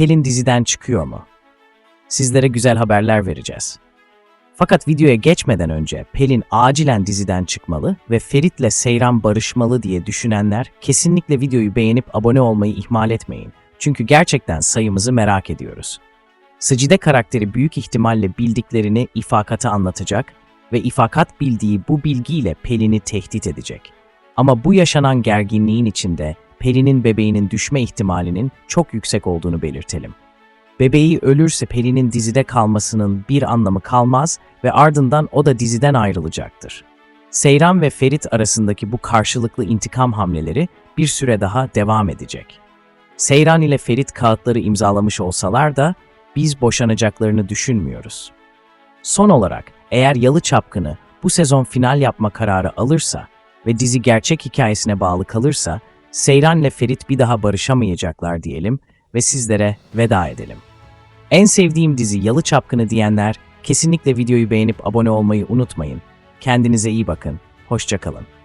Pelin diziden çıkıyor mu? Sizlere güzel haberler vereceğiz. Fakat videoya geçmeden önce Pelin acilen diziden çıkmalı ve Ferit'le Seyran barışmalı diye düşünenler kesinlikle videoyu beğenip abone olmayı ihmal etmeyin. Çünkü gerçekten sayımızı merak ediyoruz. Sıcide karakteri büyük ihtimalle bildiklerini İfakat'a anlatacak ve İfakat bildiği bu bilgiyle Pelin'i tehdit edecek. Ama bu yaşanan gerginliğin içinde Pelin'in bebeğinin düşme ihtimalinin çok yüksek olduğunu belirtelim. Bebeği ölürse Pelin'in dizide kalmasının bir anlamı kalmaz ve ardından o da diziden ayrılacaktır. Seyran ve Ferit arasındaki bu karşılıklı intikam hamleleri bir süre daha devam edecek. Seyran ile Ferit kağıtları imzalamış olsalar da biz boşanacaklarını düşünmüyoruz. Son olarak eğer Yalı Çapkını bu sezon final yapma kararı alırsa ve dizi gerçek hikayesine bağlı kalırsa Seyran ile Ferit bir daha barışamayacaklar diyelim ve sizlere veda edelim. En sevdiğim dizi Yalı Çapkını diyenler kesinlikle videoyu beğenip abone olmayı unutmayın. Kendinize iyi bakın. Hoşçakalın.